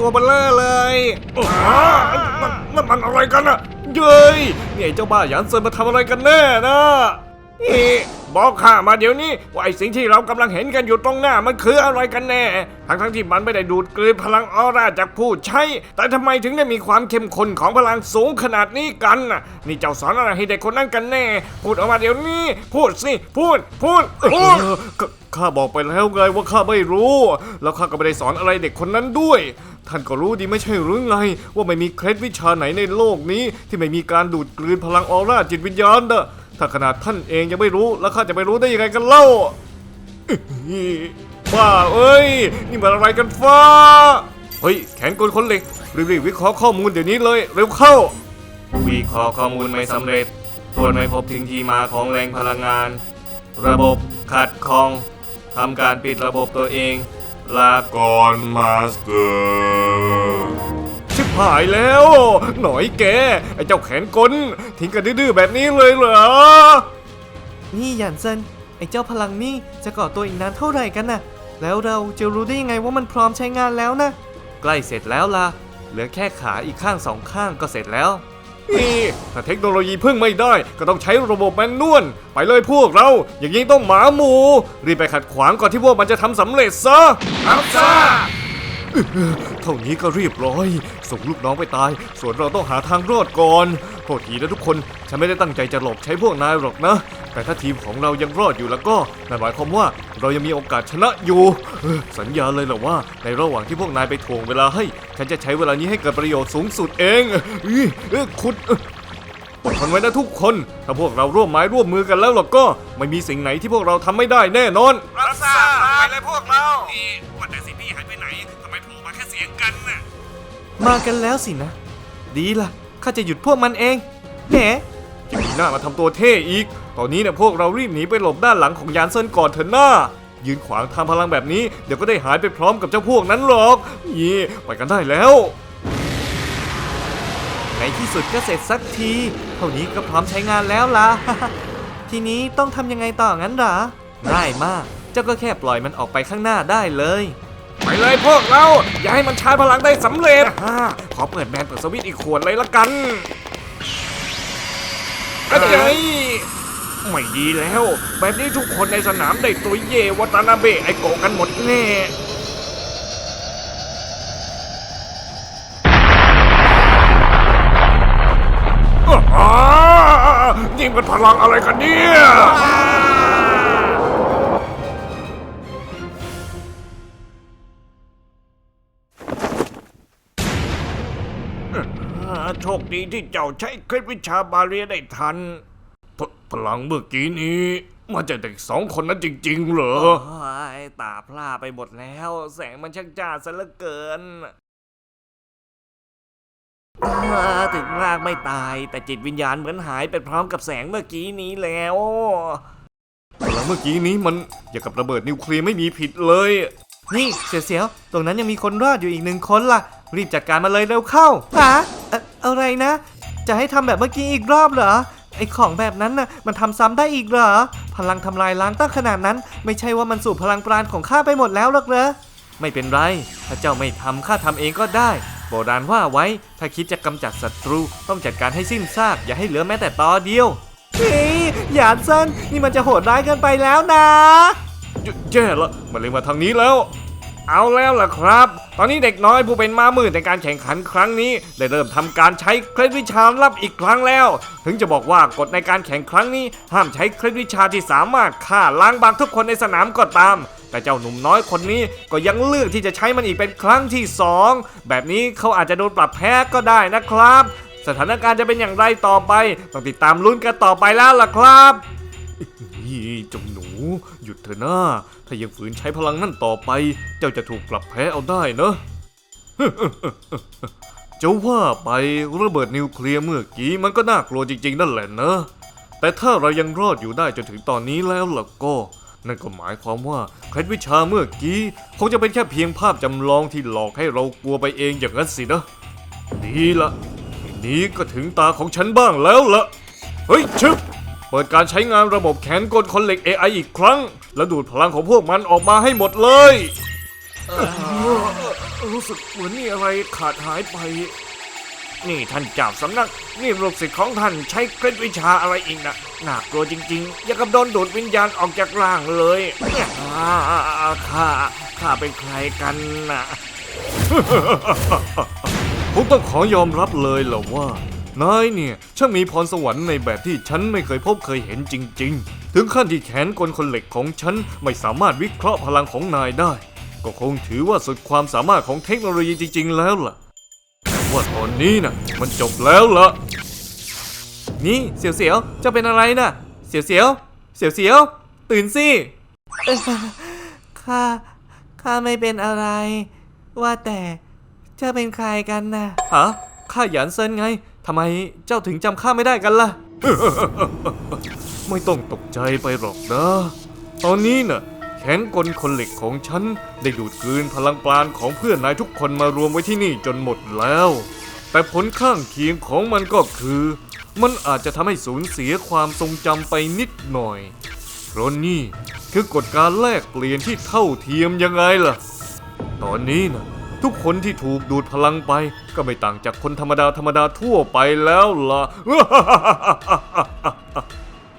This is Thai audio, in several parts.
ตัวเบลเลอร์เลยอ้านั่นนั่นมันอะไรกันอะเย้ยนี่ไอ้เจ้าบ้าหยานเซินมาทำอะไรกันแน่นะนี่บอกข้ามาเดี๋ยวนี้ว่าไอ้สิ่งที่เรากำลังเห็นกันอยู่ตรงหน้ามันคืออะไรกันแน่ ทั้งทั้งๆที่มันไม่ได้ดูดกลืนพลังออร่าจากผู้ใช้ แต่ทำไมถึงได้มีความเข้มข้นของพลังสูงขนาดนี้กันน่ะ นี่เจ้าสอนอะไรให้เด็กคนนั้นกันแน่ พูดออกมาเดี๋ยวนี้ พูดสิ พูด พูดพูดก็ ข้าบอกไปแล้วไงว่าข้าไม่รู้ แล้วข้าก็ไม่ได้สอนอะไรเด็กคนนั้นด้วย ท่านก็รู้ดีไม่ใช่หรือไง ว่าไม่มีเคล็ดวิชาไหนในโลกนี้ ที่ไม่มีการดูดกลืนพลังออร่าจิตวิญญาณเด้อถ้าขนาดท่านเองยังไม่รู้ แล้วข้าจะไปรู้ได้ยังไงกันเล่าบ้าเอ้ย นี่มันอะไรกันฟ้า เฮ้ย แขนกลคนเหล็กรีบๆวิเคราะห์ข้อมูลเดี๋ยวนี้เลยเร็วเข้า วิเคราะห์ข้อมูลไม่สำเร็จตรวจไม่พบถึงที่มาของแรงพลังงาน ระบบขัดข้อง ทำการปิดระบบตัวเอง ลาก่อนมาสเตอร์ชิบหายแล้ว หน่อยแก ไอ้เจ้าแขนกลทิ้งกันดื้อๆแบบนี้เลยเหรอ นี่หยานเซินไอ้เจ้าพลังนี่จะก่อตัวอีกนานเท่าไหร่กันน่ะ แล้วเราจะรู้ได้ยังไงว่ามันพร้อมใช้งานแล้วนะ ใกล้เสร็จแล้วล่ะ เหลือแค่ขาอีกข้างสองข้างก็เสร็จแล้วนี่ ถ้าเทคโนโลยีพึ่งไม่ได้ ก็ต้องใช้ระบบแมนนวลไปเลยพวกเรา อย่างนี้ต้องหมาหมู รีบไปขัดขวางก่อนที่พวกมันจะทำสำเร็จซะครับซ่า เท่านี้ก็เรียบร้อย ส่งลูกน้องไปตาย ส่วนเราต้องหาทางรอดก่อนโทษทีนะทุกคน ฉันไม่ได้ตั้งใจจะหลบใช้พวกนายหรอกนะ แต่ถ้าทีมของเรายังรอดอยู่แล้วก็นั่นหมายความว่าเรายังมีโอกาสชนะอยู่ สัญญาเลยเหรอว่า ในระหว่างที่พวกนายไปถ่วงเวลาให้ ฉันจะใช้เวลานี้ให้เกิดประโยชน์สูงสุดเองเออคุณอดทนไว้นะทุกคน ถ้าพวกเราร่วมไม้ร่วมมือกันแล้วล่ะก็ ไม่มีสิ่งไหนที่พวกเราทำไม่ได้แน่นอน รับทราไปเลยพวกเรา มากันแล้วสินะ ดีล่ะข้าจะหยุดพวกมันเองแหมยังมีหน้ามาทำตัวเท่อีก ตอนนี้เนี่ยพวกเรารีบหนีไปหลบด้านหลังของยานเซินก่อนเถอะหน้า ยืนขวางทางพลังแบบนี้ เดี๋ยวก็ได้หายไปพร้อมกับเจ้าพวกนั้นหรอกยี่ไปกันได้แล้ว ในที่สุดก็เสร็จสักที เท่านี้ก็พร้อมใช้งานแล้วล่ะ ทีนี้ต้องทำยังไงต่องั้นหรอง่ายมาก เจ้าก็แค่ปล่อยมันออกไปข้างหน้าได้เลย ไปเลยพวกเรา อย่าให้มันชาร์จพลังได้สำเร็จอ่าขอเปิดแบนเปิดสวิตช์อีกขวดเลยละกันอะไรไม่ดีแล้ว แบบนี้ทุกคนในสนามได้ตัวเยวตานาเบะไอโกะกันหมดแน่นี่มันพลังอะไรกันเนี่ย โชคดีที่เจ้าใช้เคล็ดวิชาบาเรียได้ทันพพลังเมื่อกี้นี้ มาจากเด็กสองคนนั้นจริง ๆ เหรอโอ้ยตาพร่าไปหมดแล้ว แสงมันช่างจ้าซะเหลือเกินอ่าถึงร่างไม่ตาย แต่จิตวิญญาณเหมือนหายไปพร้อมกับแสงเมื่อกี้นี้แล้วพลังเมื่อกี้นี้มันอย่างกับระเบิดนิวเคลียร์ไม่มีผิดเลย นี่เสียวๆตรงนั้นยังมีคนรอดอยู่อีกหนึ่งคนล่ะ รีบจัดการมาเลยเร็วเข้าฮะเอ่ออะไรนะ จะให้ทำแบบเมื่อกี้อีกรอบเหรอ ไอของแบบนั้นน่ะ มันทำซ้ำได้อีกเหรอ พลังทำลายล้างตั้งขนาดนั้น ไม่ใช่ว่ามันสูบพลังปราณของข้าไปหมดแล้วหรอกเหรอ ไม่เป็นไร ถ้าเจ้าไม่ทำข้าทำเองก็ได้ โบราณว่าไว้ ถ้าคิดจะกำจัดศัตรู ต้องจัดการให้สิ้นซาก อย่าให้เหลือแม้แต่ตอเดียวเฮ้ยหยานเซินนี่มันจะโหดร้ายเกินไปแล้วนะแย่แย่ละมันเลยมาทางนี้แล้ว เอาแล้วล่ะครับ ตอนนี้เด็กน้อยผู้เป็นม้ามืดในการแข่งขันครั้งนี้ ได้เริ่มทำการใช้เคล็ดวิชาลับอีกครั้งแล้ว ถึงจะบอกว่ากฎในการแข่งครั้งนี้ ห้ามใช้เคล็ดวิชาที่สามารถฆ่าล้างบางทุกคนในสนามก็ตาม แต่เจ้าหนุ่มน้อยคนนี้ก็ยังเลือกที่จะใช้มันอีกเป็นครั้งที่สองแบบนี้เขาอาจจะโดนปรับแพ้ก็ได้นะครับ สถานการณ์จะเป็นอย่างไรต่อไป ต้องติดตามลุ้นกันต่อไปแล้วล่ะครับ นี่จงหนู หยุดเถอะนะถ้ายังฝืนใช้พลังนั่นต่อไป เจ้าจะถูกปรับแพ้เอาได้เนอะจะว่าไประเบิดนิวเคลียร์เมื่อกี้มันก็น่ากลัวจริง ๆ นั่นแหละนะ แต่ถ้าเรายังรอดอยู่ได้จนถึงตอนนี้แล้วล่ะก็ นั่นก็หมายความว่าเคล็ดวิชาเมื่อกี้คงจะเป็นแค่เพียงภาพจำลองที่หลอกให้เรากลัวไปเองอย่างนั้นสินะดีละทีนี้ก็ถึงตาของฉันบ้างแล้วละเฮ้ยชึบ เปิดการใช้งานระบบแขนกลคนเหล็ก AI อีกครั้ง แล้วดูดพลังของพวกมันออกมาให้หมดเลย รู้สึกเหมือนมีอะไรขาดหายไป นี่ท่านเจ้าสำนัก นี่ลูกศิษย์ของท่านใช้เคล็ดวิชาอะไรอีกนะน่ากลัวจริงๆ อย่ากับโดนดูดวิญญาณออกจากร่างเลยอ่าข้าข้าเป็นใครกันนะผมต้องขอยอมรับเลยแหละว่า นายเนี่ยช่างมีพรสวรรค์ในแบบที่ฉันไม่เคยพบเคยเห็นจริง ๆ ถึงขั้นที่แขนกลคนเหล็กของฉันไม่สามารถวิเคราะห์พลังของนายได้ ก็คงถือว่าสุดความสามารถของเทคโนโลยีจริง ๆ แล้วล่ะแต่ว่าตอนนี้นะมันจบแล้วล่ะ นี่เสียวเสียวๆเจะเป็นอะไรน่ะ เสียวเสียวเสียวเสียวๆตื่นสิเอ้ยข้า ข้าไม่เป็นอะไร ว่าแต่เจ้าเป็นใครกันนะฮะข้าหยานเซินไง ทำไมเจ้าถึงจำข้าไม่ได้กันล่ะ ไม่ต้องตกใจไปหรอกนะ ตอนนี้น่ะ แขนกลคนเหล็กของฉัน ได้ดูดกลืนพลังปราณของเพื่อนนายทุกคนมารวมไว้ที่นี่จนหมดแล้ว แต่ผลข้างเคียงของมันก็คือ มันอาจจะทำให้สูญเสียความทรงจำไปนิดหน่อยเพราะนี่คือกฎการแลกเปลี่ยนที่เท่าเทียมยังไงล่ะ ตอนนี้นะ ทุกคนที่ถูกดูดพลังไป ก็ไม่ต่างจากคนธรรมดาธรรมดาทั่วไปแล้วล่ะ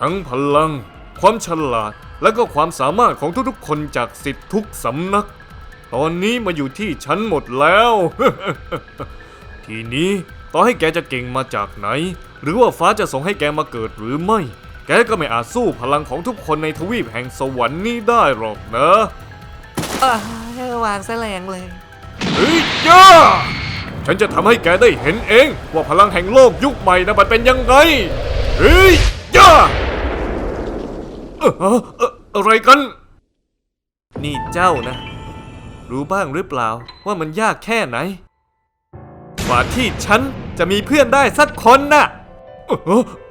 ทั้งพลัง ความฉลาด และก็ความสามารถของทุกๆคนจากสิทธิทุกสำนัก ตอนนี้มาอยู่ที่ฉันหมดแล้ว ทีนี้ต่อให้แกจะเก่งมาจากไหน หรือว่าฟ้าจะส่งให้แกมาเกิดหรือไม่ แกก็ไม่อาจสู้พลังของทุกคนในทวีปแห่งสวรรค์นี้ได้หรอกนะอ่าวางแสลงเลย เฮ้ยย่าฉันจะทำให้แกได้เห็นเอง ว่าพลังแห่งโลกยุคใหม่นะมันเป็นยังไงเฮ้ยย่าเอ่อเอออะไรกัน นี่เจ้านะ รู้บ้างหรือเปล่าว่ามันยากแค่ไหนกว่าที่ฉันจะมีเพื่อนได้สักคนน่ะเอ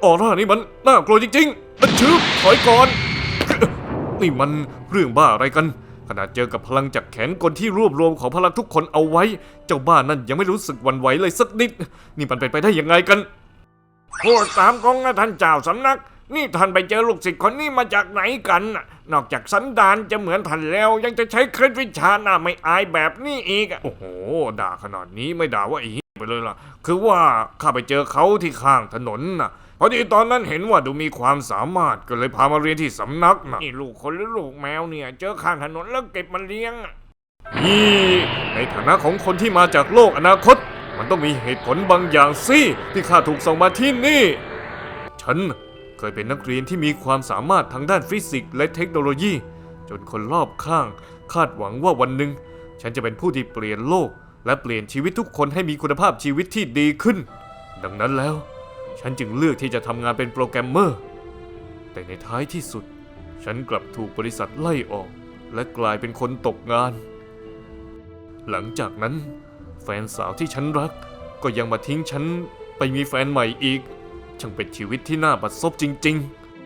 อร่านี่มันน่ากลัวจริงๆอันชืบถอยก่อน นี่มันเรื่องบ้าอะไรกัน ขนาดเจอกับพลังจากแขนกลที่รวบรวมของพลังทุกคนเอาไว้ เจ้าบ้านนั่นยังไม่รู้สึกวันไหวเลยสักนิด นี่มันเป็นไปได้ยังไงกันพูดตามกองนะท่านเจ้าสำนัก นี่ท่านไปเจอลูกศิษย์คนนี้มาจากไหนกันน่ะนอกจากสันดานจะเหมือนท่านแล้ว ยังจะใช้เคล็ดวิชาหน้าไม่อายแบบนี้อีกอะโอ้โห ด่าขนาดนี้ไม่ด่าว่าอีไปเลยล่ะ คือว่าข้าไปเจอเขาที่ข้างถนนน่ะ พอดีตอนนั้นเห็นว่าดูมีความสามารถก็เลยพามาเรียนที่สำนักนะนี่ลูกคนหรือลูกแมวเนี่ย เจอข้างถนนแล้วเก็บมาเลี้ยงอะนี่ในฐานะของคนที่มาจากโลกอนาคต มันต้องมีเหตุผลบางอย่างสิที่ข้าถูกส่งมาที่นี่ ฉันเคยเป็นนักเรียนที่มีความสามารถทางด้านฟิสิกส์และเทคโนโลยี จนคนรอบข้าง คาดหวังว่าวันหนึ่ง ฉันจะเป็นผู้ที่เปลี่ยนโลก และเปลี่ยนชีวิตทุกคนให้มีคุณภาพชีวิตที่ดีขึ้น ดังนั้นแล้ว ฉันจึงเลือกที่จะทำงานเป็นโปรแกรมเมอร์ แต่ในท้ายที่สุด ฉันกลับถูกบริษัทไล่ออก และกลายเป็นคนตกงาน หลังจากนั้น แฟนสาวที่ฉันรัก ก็ยังมาทิ้งฉันไปมีแฟนใหม่อีก ช่างเป็นชีวิตที่น่าบัดซบจริง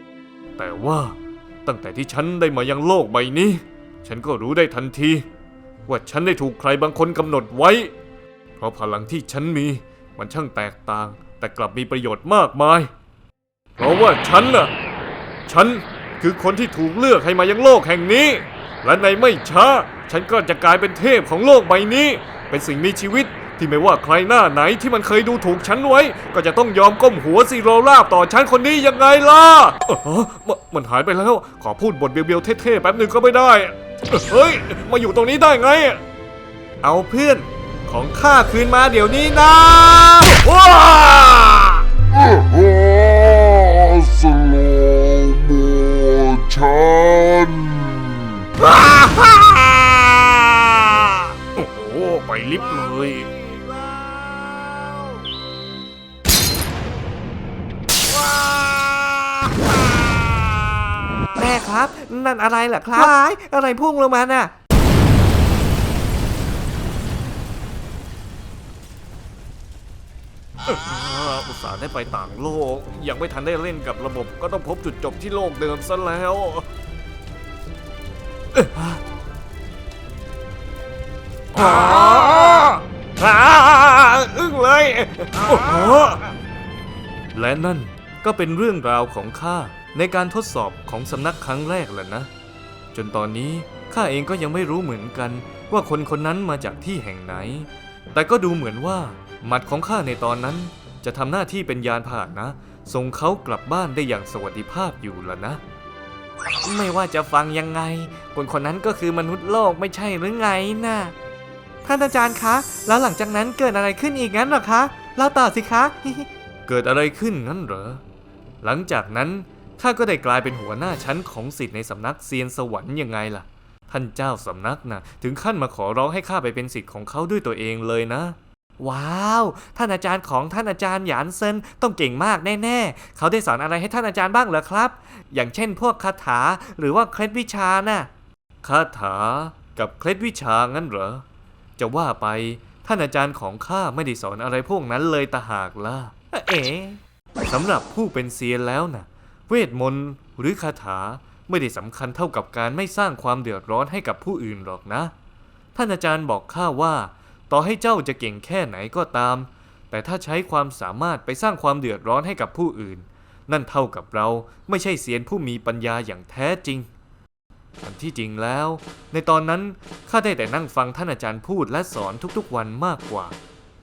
ๆ แต่ว่าตั้งแต่ที่ฉันได้มายังโลกใบนี้ ฉันก็รู้ได้ทันที ว่าฉันได้ถูกใครบางคนกำหนดไว้ เพราะพลังที่ฉันมีมันช่างแตกต่าง แต่กลับมีประโยชน์มากมาย เพราะว่าฉันน่ะ ฉันคือคนที่ถูกเลือกให้มายังโลกแห่งนี้ และในไม่ช้า ฉันก็จะกลายเป็นเทพของโลกใบนี้ เป็นสิ่งมีชีวิตที่ไม่ว่าใครหน้าไหนที่มันเคยดูถูกฉันไว้ ก็จะต้องยอมก้มหัวซีโรราบต่อฉันคนนี้ยังไงล่ะเออมมันหายไปแล้ว ขอพูดบทเบียวๆเท่ๆแป๊บหนึ่งก็ไม่ได้ เฮ้ย มาอยู่ตรงนี้ได้ไง เอาเพื่อน ของข้าคืนมาเดี๋ยวนี้นะว้าโอ้สโลโมชันโอ้โห ไปลิฟต์เลยแม่ครับ นั่นอะไรล่ะครับว้ายอะไรพุ่งลงมาน่ะ อุตส่าห์ได้ไปต่างโลก ยังไม่ทันได้เล่นกับระบบ ก็ต้องพบจุดจบที่โลกเดิมซะแล้วอ้าอึ้งเลยโอ้โหและนั่นก็เป็นเรื่องราวของข้าในการทดสอบของสำนักครั้งแรกแหละนะ จนตอนนี้ข้าเองก็ยังไม่รู้เหมือนกันว่าคนคนนั้นมาจากที่แห่งไหน แต่ก็ดูเหมือนว่า หมัดของข้าในตอนนั้นจะทำหน้าที่เป็นยานพาหนะ ส่งเขากลับบ้านได้อย่างสวัสดิภาพอยู่ละนะ ไม่ว่าจะฟังยังไง คนคนนั้นก็คือมนุษย์โลกไม่ใช่หรือไงน่ะท่านอาจารย์คะ แล้วหลังจากนั้นเกิดอะไรขึ้นอีกงั้นหรอคะเล่าต่อสิคะ เกิดอะไรขึ้นงั้นเหรอ หลังจากนั้นข้าก็ได้กลายเป็นหัวหน้าชั้นของศิษย์ในสำนักเซียนสวรรค์ยังไงล่ะ ท่านเจ้าสำนักนะถึงขั้นมาขอร้องให้ข้าไปเป็นศิษย์ของเขาด้วยตัวเองเลยนะ ว้าว ท่านอาจารย์ของท่านอาจารย์หยานเซินต้องเก่งมากแน่ๆ เขาได้สอนอะไรให้ท่านอาจารย์บ้างเหรอครับ อย่างเช่นพวกคาถาหรือว่าเคล็ดวิชาน่ะคาถากับเคล็ดวิชางั้นเหรอ จะว่าไปท่านอาจารย์ของข้าไม่ได้สอนอะไรพวกนั้นเลยตาหากล่ะ เอ๋สำหรับผู้เป็นเซียนแล้วน่ะ เวทมนต์หรือคาถาไม่ได้สำคัญเท่ากับการไม่สร้างความเดือดร้อนให้กับผู้อื่นหรอกนะ ท่านอาจารย์บอกข้าว่า ต่อให้เจ้าจะเก่งแค่ไหนก็ตาม แต่ถ้าใช้ความสามารถไปสร้างความเดือดร้อนให้กับผู้อื่น นั่นเท่ากับเราไม่ใช่เซียนผู้มีปัญญาอย่างแท้จริงอันที่จริงแล้ว ในตอนนั้นข้าได้แต่นั่งฟังท่านอาจารย์พูดและสอนทุกๆวันมากกว่า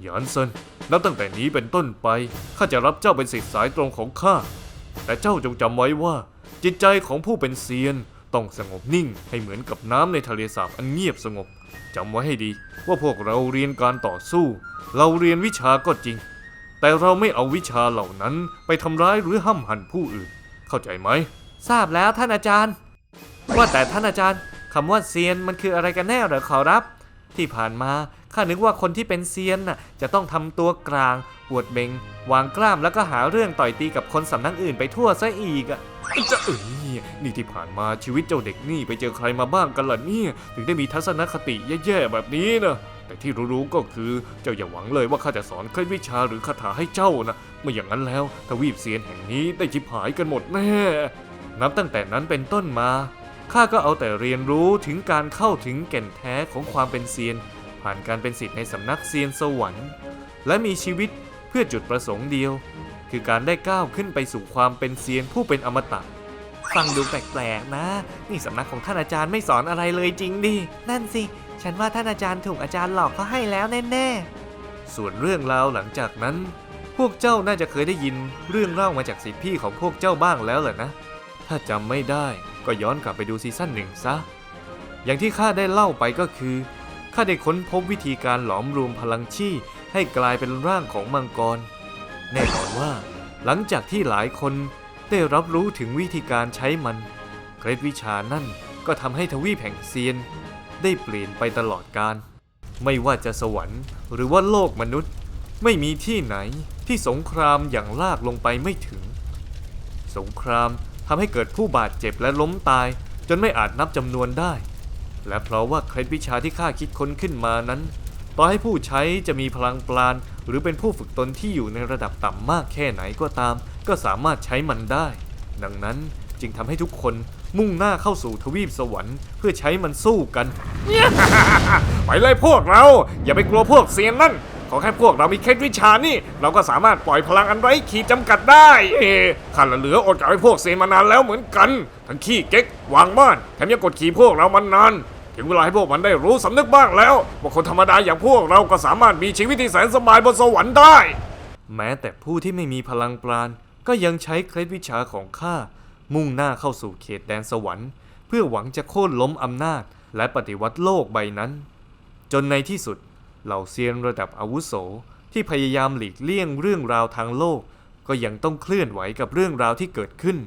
หยอนเซินนับตั้งแต่นี้เป็นต้นไปข้าจะรับเจ้าเป็นศิษย์สายตรงของข้าแต่เจ้าจงจำไว้ว่า จิตใจของผู้เป็นเซียน ต้องสงบนิ่งให้เหมือนกับน้ำในทะเลสาบอันเงียบสงบจำไว้ให้ดี ว่าพวกเราเรียนการต่อสู้ เราเรียนวิชาก็จริง แต่เราไม่เอาวิชาเหล่านั้นไปทำร้ายหรือห้ำหั่นผู้อื่น เข้าใจไหม ทราบแล้วท่านอาจารย์ ว่าแต่ท่านอาจารย์คำว่าเซียนมันคืออะไรกันแน่เหรอขอรับ ที่ผ่านมา ข้านึกว่าคนที่เป็นเซียนน่ะจะต้องทำตัวกลาง อวดเบงวางกล้ามแล้วก็หาเรื่องต่อยตีกับคนสำนักอื่นไปทั่วซะอีกอะจะเอ้ยนี่ที่ผ่านมาชีวิตเจ้าเด็กนี่ไปเจอใครมาบ้างกันล่ะเนี่ย ถึงได้มีทัศนคติแย่ๆแบบนี้นะแต่ที่รู้ๆก็คือเจ้าอย่าหวังเลยว่าข้าจะสอนเคล็ดวิชาหรือคาถาให้เจ้านะไม่อย่างนั้นแล้วทวีปเซียนแห่งนี้ได้ชิบหายกันหมดแน่นับตั้งแต่นั้นเป็นต้นมาข้าก็เอาแต่เรียนรู้ถึงการเข้าถึงแก่นแท้ของความเป็นเซียน ผ่านการเป็นศิษย์ในสำนักเซียนสวรรค์ และมีชีวิตเพื่อจุดประสงค์เดียว คือการได้ก้าวขึ้นไปสู่ความเป็นเซียนผู้เป็นอมตะฟังดูแปลกๆนะ นี่สำนักของท่านอาจารย์ไม่สอนอะไรเลยจริงดิ นั่นสิ ฉันว่าท่านอาจารย์ถูกอาจารย์หลอกเขาให้แล้วแน่ๆ ส่วนเรื่องราวหลังจากนั้น พวกเจ้าน่าจะเคยได้ยินเรื่องเล่ามาจากสิทธิพี่ของพวกเจ้าบ้างแล้วแหละนะ ถ้าจำไม่ได้ก็ย้อนกลับไปดูซีซั่นหนึ่งซะ อย่างที่ข้าได้เล่าไปก็คือ ข้าได้ค้นพบวิธีการหลอมรวมพลังชี่ให้กลายเป็นร่างของมังกร แน่นอนว่า หลังจากที่หลายคนได้รับรู้ถึงวิธีการใช้มันเคล็ดวิชานั่นก็ทำให้ทวีปแห่งเซียน ได้เปลี่ยนไปตลอดกาลไม่ว่าจะสวรรค์หรือว่าโลกมนุษย์ ไม่มีที่ไหนที่สงครามอย่างลากลงไปไม่ถึง สงครามทำให้เกิดผู้บาดเจ็บและล้มตาย จนไม่อาจนับจำนวนได้ และเพราะว่าเคล็ดวิชาที่ข้าคิดค้นขึ้นมานั้น ต่อให้ผู้ใช้จะมีพลังปราณ หรือเป็นผู้ฝึกตนที่อยู่ในระดับต่ำมากแค่ไหนก็ตาม ก็สามารถใช้มันได้ ดังนั้นจึงทำให้ทุกคนมุ่งหน้าเข้าสู่ทวีปสวรรค์เพื่อใช้มันสู้กัน ไปเลยพวกเรา อย่าไปกลัวพวกเซียนนั่น ขอแค่พวกเรามีเคล็ดวิชานี่ เราก็สามารถปล่อยพลังอันไร้ขีดจำกัดได้เอ้ข้าละเหลืออดกับไอ้พวกเซียนมานานแล้วเหมือนกัน ทั้งขี้เก๊กวางบ้านแถมยังกดขี่พวกเรามานานถึงเวลาให้พวกมันได้รู้สำนึกบ้างแล้วว่าคนธรรมดาอย่างพวกเราก็สามารถมีชีวิตที่แสนสบายบนสวรรค์ได้ แม้แต่ผู้ที่ไม่มีพลังปราณ ก็ยังใช้เคล็ดวิชาของข้ามุ่งหน้าเข้าสู่เขตแดนสวรรค์ เพื่อหวังจะโค่นล้มอำนาจ และปฏิวัติโลกใบนั้น จนในที่สุด เหล่าเซียนระดับอาวุโสที่พยายามหลีกเลี่ยงเรื่องราวทางโลก ก็ยังต้องเคลื่อนไหวกับเรื่องราวที่เกิดขึ้น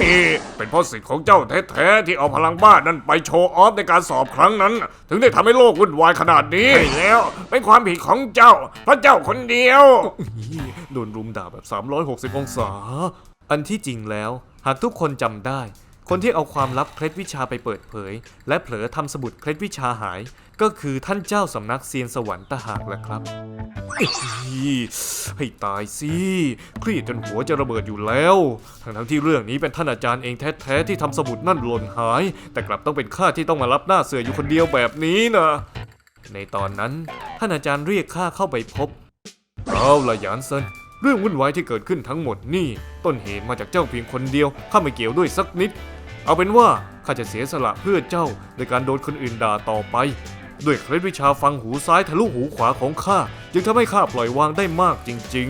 นี่เป็นเพราะสิทธิ์ของเจ้าแท้ๆที่เอาพลังบ้านั้นไปโชว์ออฟในการสอบครั้งนั้น ถึงได้ทำให้โลกวุ่นวายขนาดนี้แล้วเป็นความผิดของเจ้าเพราะเจ้าคนเดียว โดนรุมด่าแบบ 360 องศา อันที่จริงแล้ว หากทุกคนจำได้ คนที่เอาความลับเคล็ดวิชาไปเปิดเผย และเผลอทำสมุดเคล็ดวิชาหาย ก็คือท่านเจ้าสำนักเซียนสวรรค์ตะหากแหละครับเอ้ยให้ตายสิเครียดจนหัวจะระเบิดอยู่แล้ว ทั้งทั้งที่เรื่องนี้เป็นท่านอาจารย์เองแท้ๆที่ทำสมุดนั่นหล่นหาย แต่กลับต้องเป็นข้าที่ต้องมารับหน้าเสืออยู่คนเดียวแบบนี้นะในตอนนั้น ท่านอาจารย์เรียกข้าเข้าไปพบเอาละหยานเซินเรื่องวุ่นวายที่เกิดขึ้นทั้งหมดนี่ ต้นเหตุมาจากเจ้าเพียงคนเดียวข้าไม่เกี่ยวด้วยสักนิด เอาเป็นว่าข้าจะเสียสละเพื่อเจ้าโดยการโดนคนอื่นด่าต่อไป ด้วยเคล็ดวิชาฟังหูซ้ายทะลุหูขวาของข้าจึงทำให้ข้าปล่อยวางได้มากจริง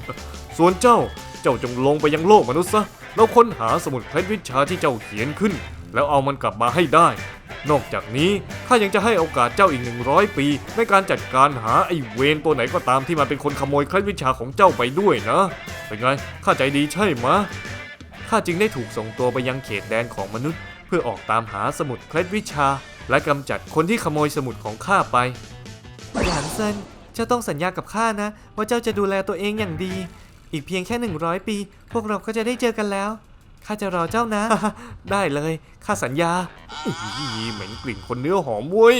ๆ ส่วนเจ้าเจ้าจงลงไปยังโลกมนุษย์ซะแล้วค้นหาสมุดเคล็ดวิชาที่เจ้าเขียนขึ้น แล้วเอามันกลับมาให้ได้ นอกจากนี้ข้ายังจะให้โอกาสเจ้าอีก 100 ปี ในการจัดการหาไอ้เวนตัวไหนก็ตามที่มันเป็นคนขโมยเคล็ดวิชาของเจ้าไปด้วยนะ เป็นไงข้าใจดีใช่ไหมข้าจึงได้ถูกส่งตัวไปยังเขตแดนของมนุษย์ เพื่อออกตามหาสมุดเคล็ดวิชา และกำจัดคนที่ขโมยสมุดของข้าไป หยานเซิน เจ้าต้องสัญญากับข้านะ ว่าเจ้าจะดูแลตัวเองอย่างดี อีกเพียงแค่ 100 ปี พวกเราก็จะได้เจอกันแล้ว ข้าจะรอเจ้านะ ได้เลย ข้าสัญญาอีเหม็นกลิ่นคนเนื้อหอมเว้ย